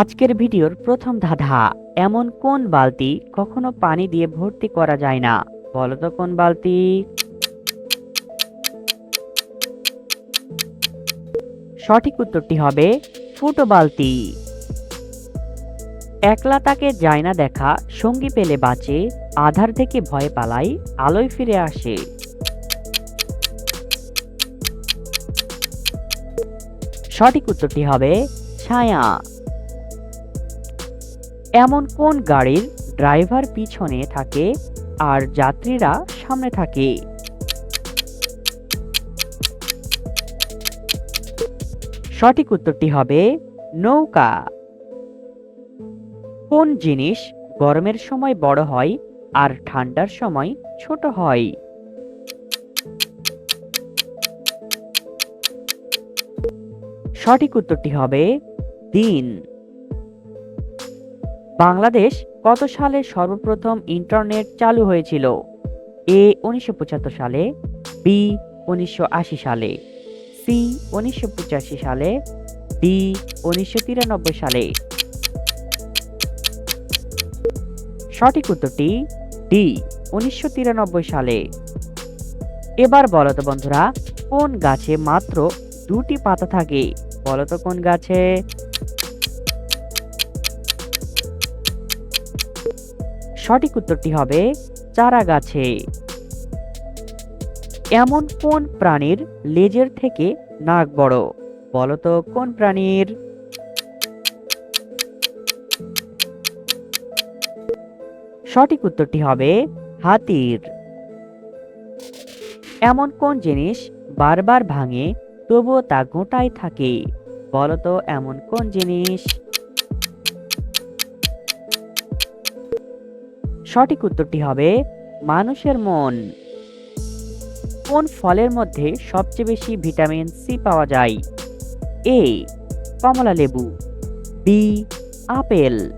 আজকের ভিডিওর প্রথম ধাঁধা, এমন কোন বালতি কখনো পানি দিয়ে ভর্তি করা যায় না? বলো তো কোন বালতি? সঠিক উত্তরটি হবে ফুটো বালতি। একলা তাকে যায় না দেখা, সঙ্গী পেলে বাঁচে, আধার থেকে ভয় পালাই, আলোয় ফিরে আসে। সঠিক উত্তরটি হবে ছায়া। এমন কোন গাড়ির ড্রাইভার পিছনে থাকে আর যাত্রীরা সামনে থাকে? সঠিক উত্তরটি হবে নৌকা। কোন জিনিস গরমের সময় বড় হয় আর ঠান্ডার সময় ছোট হয়? সঠিক উত্তরটি হবে দিন। বাংলাদেশ কত সালে সর্বপ্রথম ইন্টারনেট চালু হয়েছিল? এ উনিশশো পঁচাত্তর সালে, বি উনিশশো আশি সালে, সি উনিশশো পঁচাশি সালে, ডি উনিশশো তিরানব্বই সালে। সঠিক উত্তরটি ডি উনিশশো তিরানব্বই সালে। এবার বলো তো বন্ধুরা, কোন গাছে মাত্র দুটি পাতা থাকে? বলো তো কোন গাছে? সঠিক উত্তরটি হবে চারা গাছে এমন কোন প্রাণীর লেজের থেকে নাক বড়? বলতো কোন প্রাণীর? সঠিক উত্তরটি হবে হাতির। এমন কোন জিনিস বারবার ভাঙে তবুও তা গোটাই থাকে? বলো তো এমন কোন জিনিস সঠিক উত্তরটি হবে মানুষের মন। কোন ফলের মধ্যে সবচেয়ে বেশি ভিটামিন সি পাওয়া যায়? এ কমলা লেবু। B apple.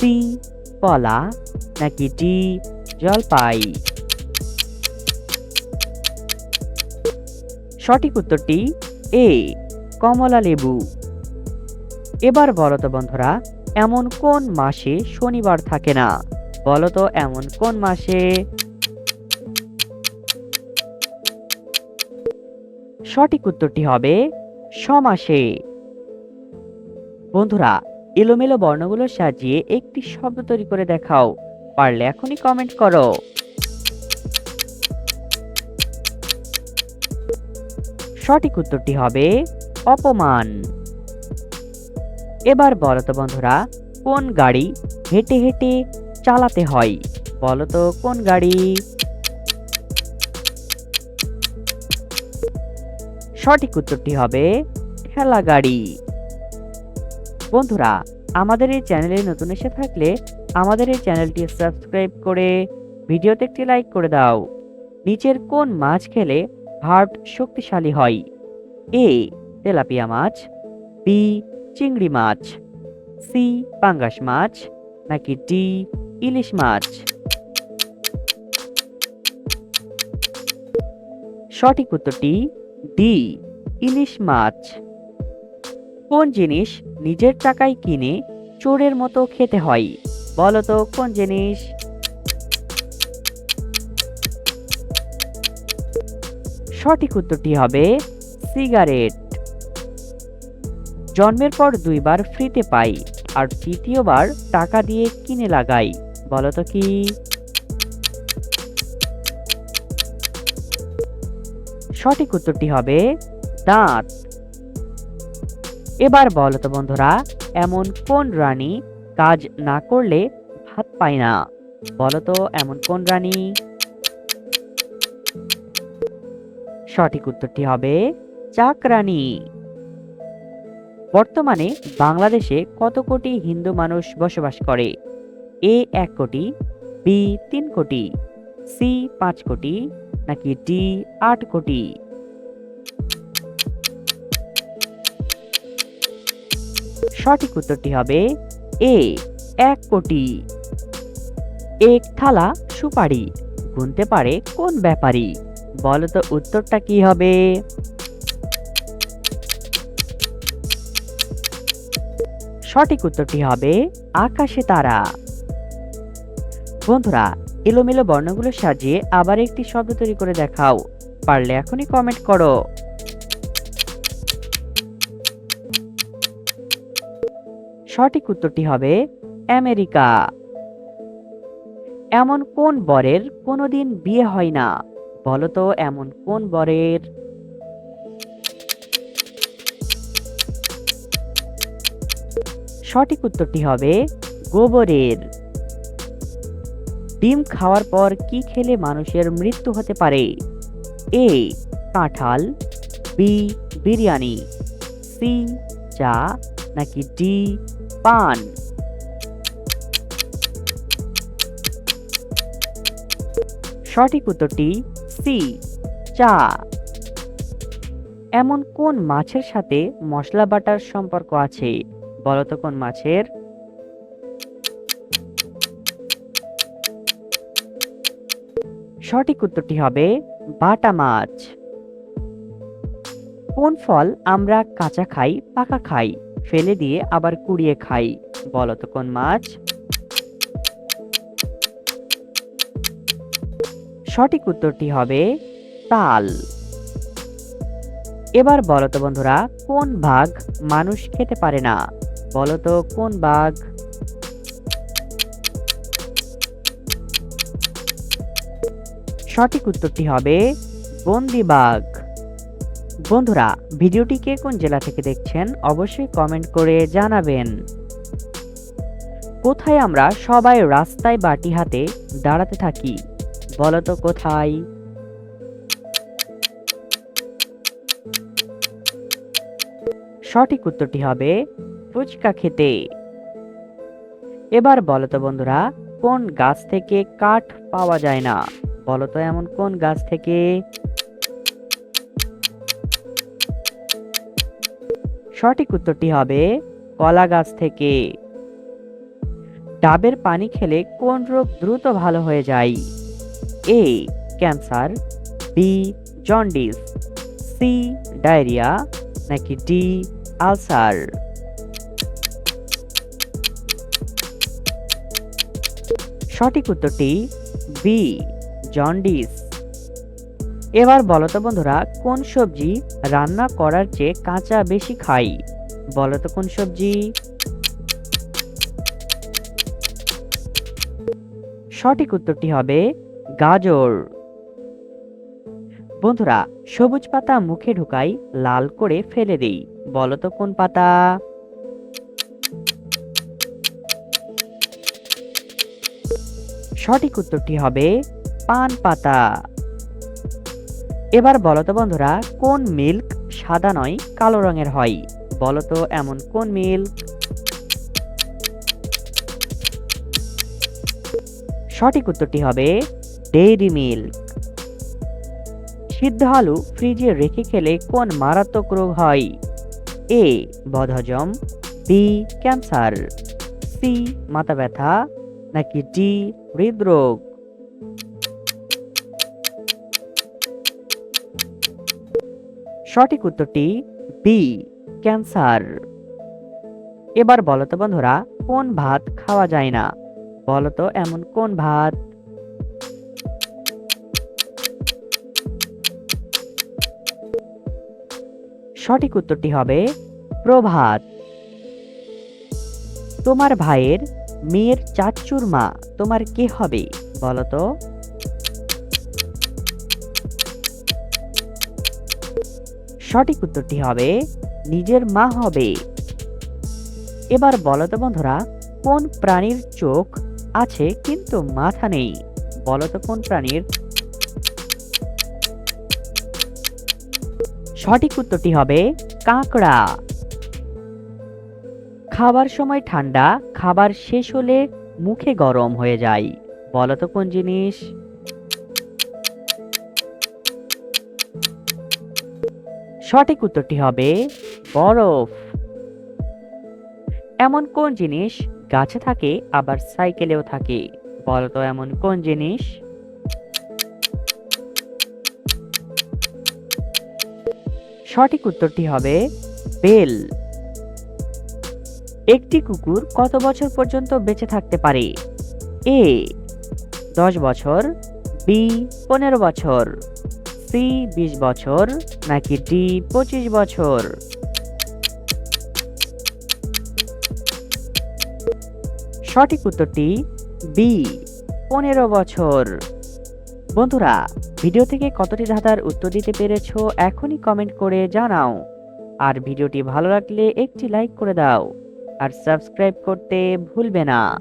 সি কলা নাকি ডি জলপাই। সঠিক উত্তরটি এ কমলা লেবু। এবার বলো তো বন্ধুরা, এমন কোন মাসে শনিবার থাকে না? বলো তো এমন কোন মাসে? সঠিক উত্তরটি হবে সমাসে। বন্ধুরা, এলোমেলো বর্ণগুলো সাজিয়ে একটি শব্দ তৈরি করে দেখাও। পারলে এখনই কমেন্ট করো। সঠিক উত্তরটি হবে অপমান। এবার বলতো বন্ধুরা, কোন গাড়ি হেঁটে হেঁটে চালাতে হয়। বলো তো, কোন গাড়ি? সঠিক উত্তরটি হবে, ঠেলা গাড়ি। বন্ধুরা, আমাদের এই চ্যানেলে নতুন এসে থাকলে আমাদের এই চ্যানেলটি সাবস্ক্রাইব করে ভিডিওতে একটি লাইক করে দাও। নিচের কোন মাছ খেলে হার্ট শক্তিশালী হয়? এ, তেলাপিয়া মাছ, বি, চিংড়ি মাছ, সি, পাঙ্গাস মাছ, নাকি ডি ইলিশ মাছ। সঠিক উত্তরটি ডি ইলিশ মাছ। কোন জিনিস নিজের টাকায় কিনে চোরের মতো খেতে হয়? বলতো কোন জিনিস? সঠিক উত্তরটি হবে সিগারেট। জন্মের পর দুইবার ফ্রিতে পাই, আর তৃতীয়বার টাকা দিয়ে কিনে লাগাই। বলো তো কি? সঠিক উত্তরটি হবে দাঁত। এবার বলো তো বন্ধুরা, এমন কোন রানী কাজ না করলে ভাত পায় না? বলো তো, এমন কোন রানী? সঠিক উত্তরটি হবে চাকরানী বর্তমানে বাংলাদেশে কত কোটি হিন্দু মানুষ বসবাস করে? এ এক কোটি বি তিন কোটি সি পাঁচ কোটি, নাকি ডি আট কোটি? সঠিক উত্তরটি হবে এ এক কোটি। এক থালা সুপারি, গুনতে পারে কোন ব্যাপারী? বলো তো উত্তরটা কি হবে? সঠিক উত্তরটি হবে আকাশে তারা। বন্ধুরা, এলোমেলো বর্ণগুলো সাজিয়ে আবার একটি শব্দ তৈরি করে দেখাও। পারলে এখনই কমেন্ট করো। সঠিক উত্তরটি হবে আমেরিকা। এমন কোন বরের কোনোদিন বিয়ে হয় না? বলতো এমন কোন বরের? সঠিক উত্তরটি হবে গোবরের। ডিম খাওয়ার পর কি খেলে মানুষের মৃত্যু হতে পারে? এ, কাঁঠাল, বি, বিরিয়ানি, সি, চা, নাকি ডি, পান? সঠিক উত্তরটি সি, চা। এমন কোন মাছের সাথে মশলা বাটার সম্পর্ক আছে? বলতো কোন মাছের? সঠিক উত্তরটি হবে বাটা মাছ। কোন ফল আমরা কাঁচা খাই, পাকা খাই, ফেলে দিয়ে আবার কুড়িয়ে খাই বলতো কোন মাছ? সঠিক উত্তরটি হবে তাল। এবার বলতো বন্ধুরা, কোন বাঘ মানুষ খেতে পারে না? বলতো কোন বাঘ? সঠিক উত্তরটি হবে বন্দি বাঘ বন্ধুরা ভিডিওটিকে কোন জেলা থেকে দেখছেন অবশ্যই কমেন্ট করে জানাবেন। কোথায় আমরা সবাই রাস্তায় বাটি হাতে দাঁড়াতে থাকি? বলতো কোথায়? সঠিক উত্তরটি হবে ফুচকা খেতে। এবার বলতো বন্ধুরা, কোন গাছ থেকে কাঠ পাওয়া যায় না? বলতো এমন কোন গাছ থেকে সঠিক উত্তরটি হবে কলা গাছ থেকে। ডাবের পানি খেলে কোন রোগ দ্রুত ভালো হয়ে যায়? A, cancer, B, jaundice, C, diarrhoea, নাকি ডি, আলসার? সঠিক উত্তরটি বি জন্ডিস। এবার বলো তো বন্ধুরা, কোন সবজি রান্না করার চেয়ে কাঁচা বেশি খাই? বলো তো কোন সবজি? সঠিক উত্তরটি হবে গাজর। বন্ধুরা, সবুজ পাতা মুখে ঢুকাই লাল করে ফেলে দেই। বলো তো কোন পাতা? সঠিক উত্তরটি হবে পান পাতা। এবার বলো তো বন্ধুরা, কোন মিল্ক সাদা নয়, কালো রঙের হয়? বলতো এমন কোন মিল্ক? সঠিক উত্তরটি হবে ডেইরি মিল্ক। সিদ্ধ আলু ফ্রিজে রেখে খেলে কোন মারাত্মক রোগ হয়? এ, বদহজম, বি, ক্যান্সার, সি, মাথা ব্যথা, নাকি ডি, হৃদরোগ? সঠিক উত্তরটি বি, ক্যান্সার। এবার বলো তো বন্ধুরা, কোন ভাত খাওয়া যায় না? বলো তো এমন কোন ভাত? সঠিক উত্তরটি হবে প্রভাত। তোমার ভাইয়ের মেয়ের চাচুর মা, তোমার কে হবে? বলো সঠিক উত্তরটি হবে, নিজের মা হবে। এবার বলো তো বন্ধুরা, কোন প্রাণীর চোখ আছে কিন্তু মাথা নেই? বলো তো কোন প্রাণীর? সঠিক উত্তরটি হবে কাঁকড়া। খাবার সময় ঠান্ডা, খাবার শেষ হলে মুখে গরম হয়ে যায়। বলো তো কোন জিনিস? সঠিক উত্তরটি হবে বরফ। এমন কোন জিনিস গাছে থাকে আবার সাইকেলেও থাকে? বলতো এমন কোন জিনিস? সঠিক উত্তরটি হবে বেল। একটি কুকুর কত বছর পর্যন্ত বেঁচে থাকতে পারে? এ, দশ বছর, বি, পনেরো বছর। সি বিশ বছর নাকি ডি পঁচিশ বছর? সঠিক উত্তরটি বি, পনেরো বছর। বন্ধুরা, ভিডিও থেকে কতটি ধাঁধার উত্তর দিতে পেরেছ এখনই কমেন্ট করে জানাও। আর ভিডিওটি ভালো লাগলে একটি লাইক করে দাও। আর সাবস্ক্রাইব করতে ভুলবে না।